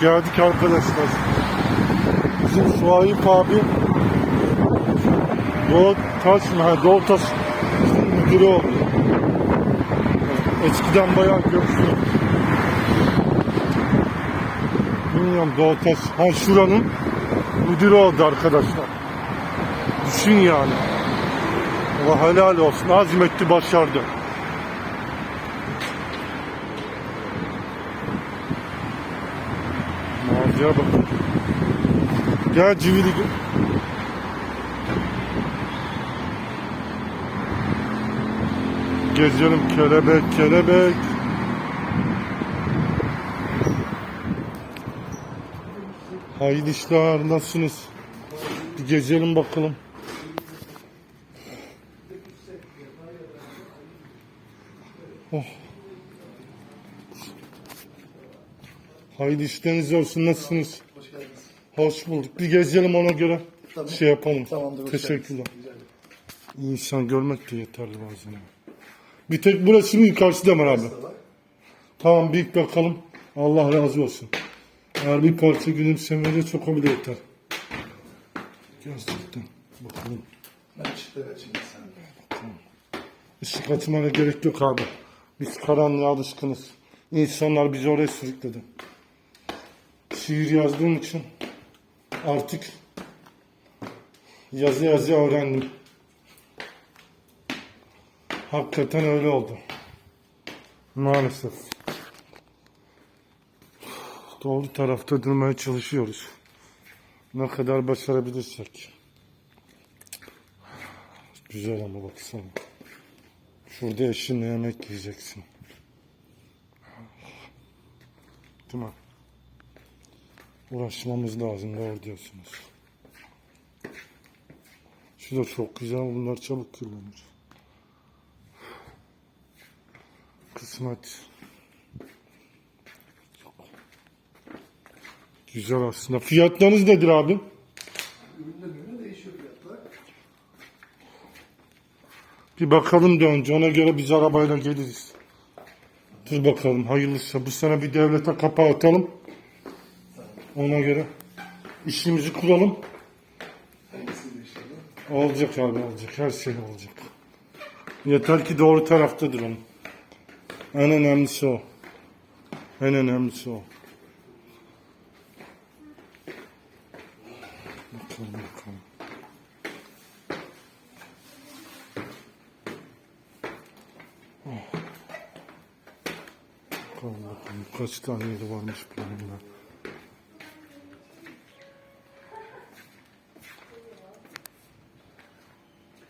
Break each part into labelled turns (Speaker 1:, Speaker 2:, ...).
Speaker 1: Geldik arkadaşlar. Bizim Suayip abi Doğu Taş mı? Ha, Doğu Taş müdürü oldu. Eskiden bayağı görüşüyor. Bilmiyorum Doğu Taş. Ha şuranın müdürü oldu arkadaşlar. Düşün yani. Allah helal olsun. Azmetti başardı. Mağazaya bakın. Gel civili. Gezelim kelebek kelebek. Hayırlı işler nasılsınız? Bir gezelim bakalım. Oh. Hayırlı işleriniz olsun nasılsınız?
Speaker 2: Hoş geldiniz.
Speaker 1: Hoş bulduk. Bir gezelim ona göre
Speaker 2: Tabii.
Speaker 1: şey yapalım.
Speaker 2: Tamamdır. hoş
Speaker 1: Teşekkürler.
Speaker 2: geldiniz. Rica ederim.
Speaker 1: İnsan görmek de yeterli bazen. Bir tek burası mı yukarısı mı abi?
Speaker 2: Var.
Speaker 1: Tamam bir bakalım. Allah razı olsun. Eğer bir parça gülümsemede çok bile yeter. Gerçekten. Bakalım.
Speaker 2: Ben açayım.
Speaker 1: Işık açmana gerek yok abi. Biz karanlığa alışkınız. İnsanlar bizi oraya sürükledi. Şiir yazdığım için artık yazı yazı öğrendim. Hakikaten öyle oldu. Maalesef. Doğru tarafta durmaya çalışıyoruz. Ne kadar başarabilirsek. Güzel ama baksana. Şurada eşinle yemek yiyeceksin. Değil mi? Uğraşmamız lazım doğru diyorsunuz. Şu da çok güzel bunlar çabuk kirlenir. Kısmet. Güzel aslında. Fiyatlarınız nedir abi?
Speaker 2: Üründen ürüne değişiyor fiyatlar.
Speaker 1: Bir bakalım da önce ona göre biz arabayla geliriz. Dur bakalım hayırlısı. Bu sene bir devlete kapağı atalım. Ona göre işimizi kuralım.
Speaker 2: Hangisi değişiyor?
Speaker 1: Olacak abi olacak. Her şey olacak. Yeter ki doğru tarafta duralım. En önemlisi o. En önemlisi o. Bakalım bakalım. Oh. Bakalım bakalım. Kaç tane yeri varmış planımda.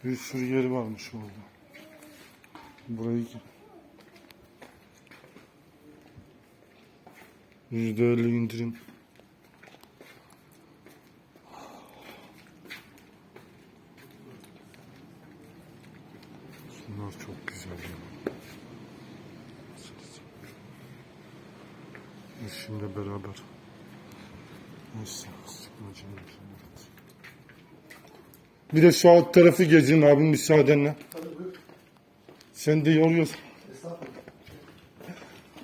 Speaker 1: Bir sürü yeri varmış orada. Burayı yüzde elli indirim. Bunlar çok güzel ya. Beraber. Neyse, sıkmacım. Bir de şu alt tarafı gezeyim abim müsaadenle. Sen de yoruyorsun.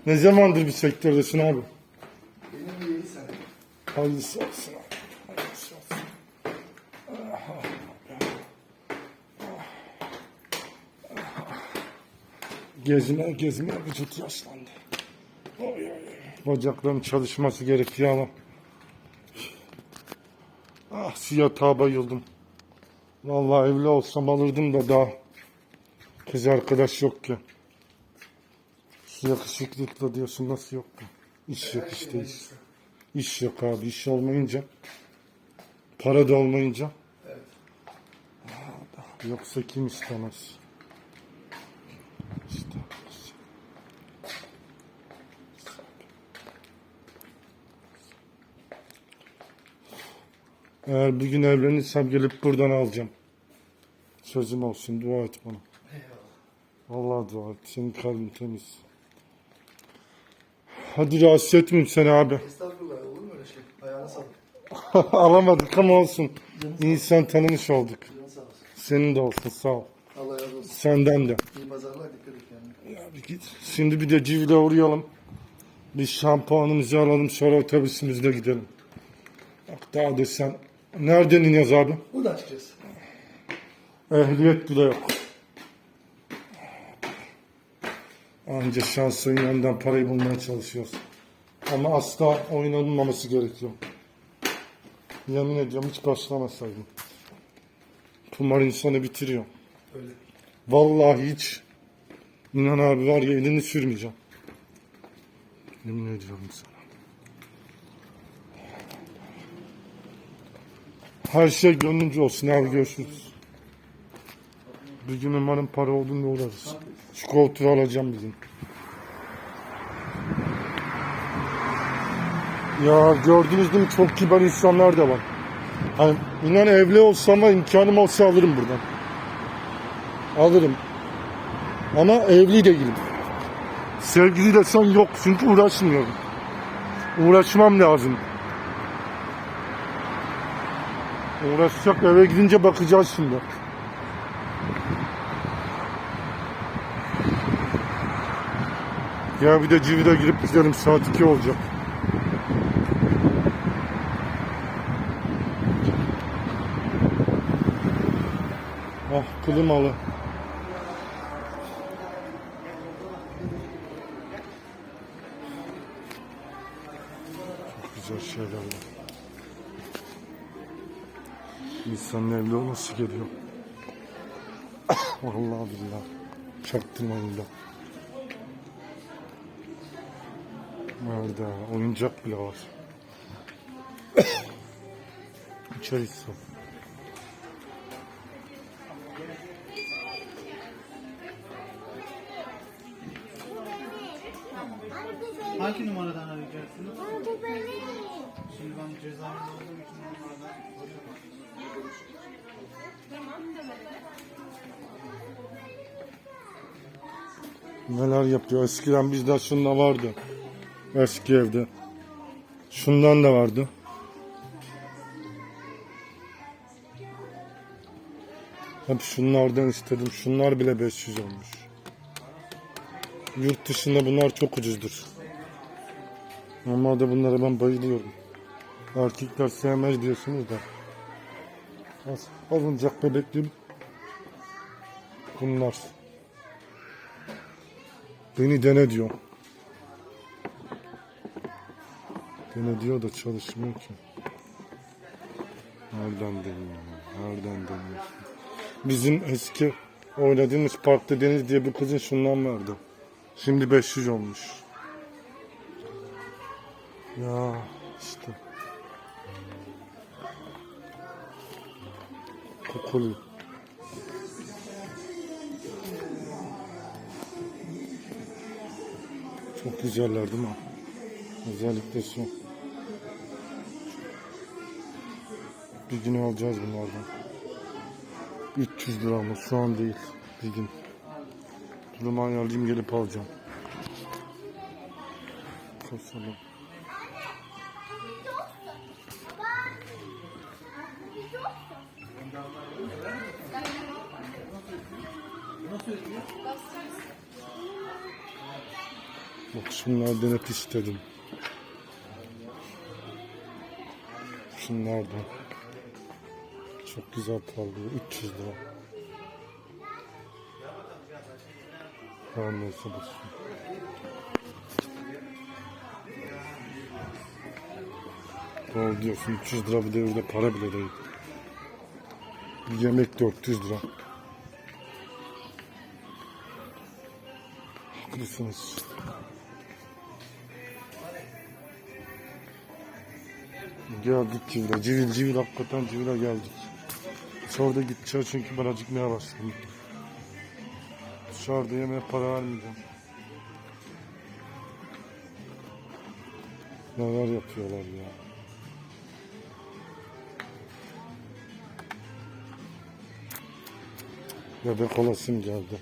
Speaker 1: Ne zamandır bir sektördesin abi?
Speaker 2: Benim de 7 sene.
Speaker 1: Hayırlısı olsun abi. Hayırlısı olsun. Gezme gezme vücut yaşlandı. Bacakların çalışması gerekiyor ama. Ah şu yatağa bayıldım. Vallahi evli olsam alırdım da daha kız arkadaş yok ki. Şu yakışıklıkla diyorsun nasıl yok ki? İş yok işte iş. İş yok abi. iş olmayınca para da olmayınca yoksa kim istemez? İşte. Eğer bir gün evlenirsem gelip buradan alacağım. Sözüm olsun. Dua et bana. Vallahi dua et. Senin kalbin temiz. Hadi rahatsız etmeyeyim seni abi.
Speaker 2: Estağfurullah. Olur mu öyle şey? Ayağına sağlık.
Speaker 1: Alamadık ama olsun. İnsan tanımış olduk.
Speaker 2: Canın sağ olsun.
Speaker 1: Senin de olsun sağ ol.
Speaker 2: Allah razı olsun.
Speaker 1: Senden de.
Speaker 2: İyi pazarlar. Dikkat et kendine.
Speaker 1: Ya bir git. Şimdi bir de civile uğrayalım. Biz şampuanımızı alalım sonra otobüsümüzle gidelim. Bak daha desen. Nereden iniyoruz abi?
Speaker 2: Buradan çıkacağız.
Speaker 1: Ehliyet bile yok. Anca şansın yanından parayı bulmaya çalışıyoruz. Ama asla oynanılmaması gerekiyor. Yemin ediyorum hiç başlamasaydım. Kumar insanı bitiriyor.
Speaker 2: Öyle.
Speaker 1: Vallahi hiç. İnan abi var ya elini sürmeyeceğim. Yemin ediyorum sana. Her şey gönlünce olsun abi görüşürüz. Bir gün umarım para olduğunda uğrarız. Şu koltuğu alacağım bizim. Ya gördünüz değil mi çok kibar insanlar da var. Hani inan evli olsam da imkanım olsa alırım buradan. Alırım. Ama evli değilim. Sevgili desen yok çünkü uğraşmıyorum. Uğraşmam lazım. Uğraşacak eve gidince bakacağız şimdi. Ya bir de civide girip gidelim saat 2 olacak. Ah klimalı. Çok güzel şeyler var. İnsanın evli olması geliyor. Vallahi billahi. Çaktım oyunda. Nerede? Oyuncak bile var. İçeriz Neler yapıyor? Eskiden bizde şunda vardı. Eski evde. Şundan da vardı. Hep şunlardan istedim. Şunlar bile 500 olmuş. Yurt dışında bunlar çok ucuzdur. Normalde bunlara ben bayılıyorum. Erkekler sevmez diyorsunuz da. Az alınacak bebeklim. Bunlar. Beni dene diyor. Dene diyor da çalışmıyor ki. Nereden deniyor? Nereden deniyor? Bizim eski oynadığımız parkta Deniz diye bir kızın şundan vardı. Şimdi 500 olmuş. Ya işte. Kokulu. Çok güzeller değil mi? Özellikle şu. Bir gün alacağız bunlardan. 300 lira ama şu an değil. Bir gün. Durumu ayarlayayım gelip alacağım. Kasalım. Bak şunlardan hep istedim. Şunlardan. Çok güzel parlıyor. 300 lira. Her neyse bulsun. Doğru diyorsun 300 lira bir devirde para bile değil. Bir yemek 400 lira. Haklısınız. Geldik civile. Civil civil hakikaten civile geldik. Sonra gideceğiz çünkü ben acıkmaya başladım. Dışarıda yemeğe para vermeyeceğim. Neler yapıyorlar ya. Bebek olasım geldi.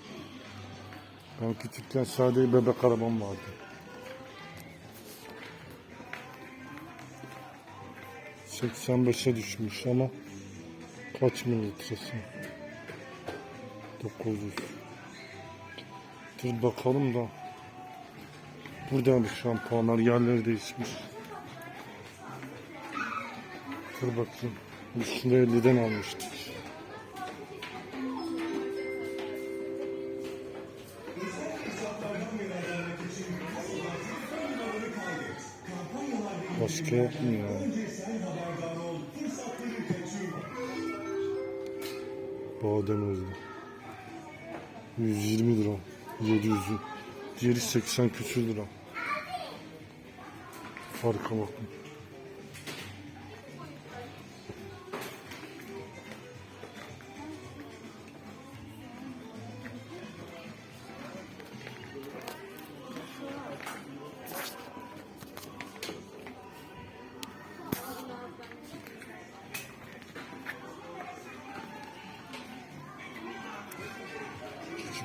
Speaker 1: Ben küçükken sadece bebek arabam vardı. 85'e düşmüş ama kaç mililitresi? 900. Dur bakalım da Buradan bir şampuanlar yerleri değişmiş. Dur bakayım. Biz şunu 50'den almıştık. Başka yok mu ya? Badem özlü. 120 lira. 700. Diğeri 80 küsür lira. Farka bakın.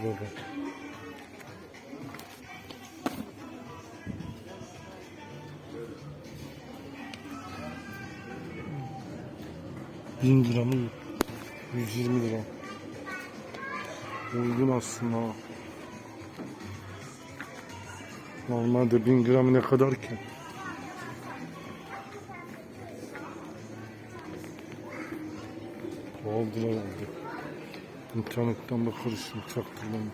Speaker 1: Baba. Bin lira mı? 120 lira. Uygun aslında. Normalde 1000 gramı ne kadar ki? Aldılar aldı. İnternetten bakarız şimdi çaktırmayın.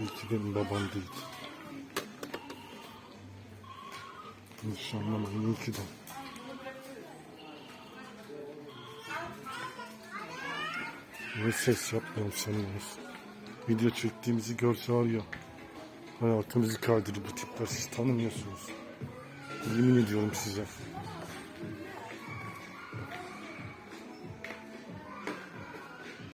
Speaker 1: Belki benim babam değil. İnşallah benimki de. Ne ses yapmıyorum sanıyorsunuz. Video çektiğimizi görse var ya. Hayatımızı kaydırır bu tipler siz tanımıyorsunuz. Yemin ediyorum size.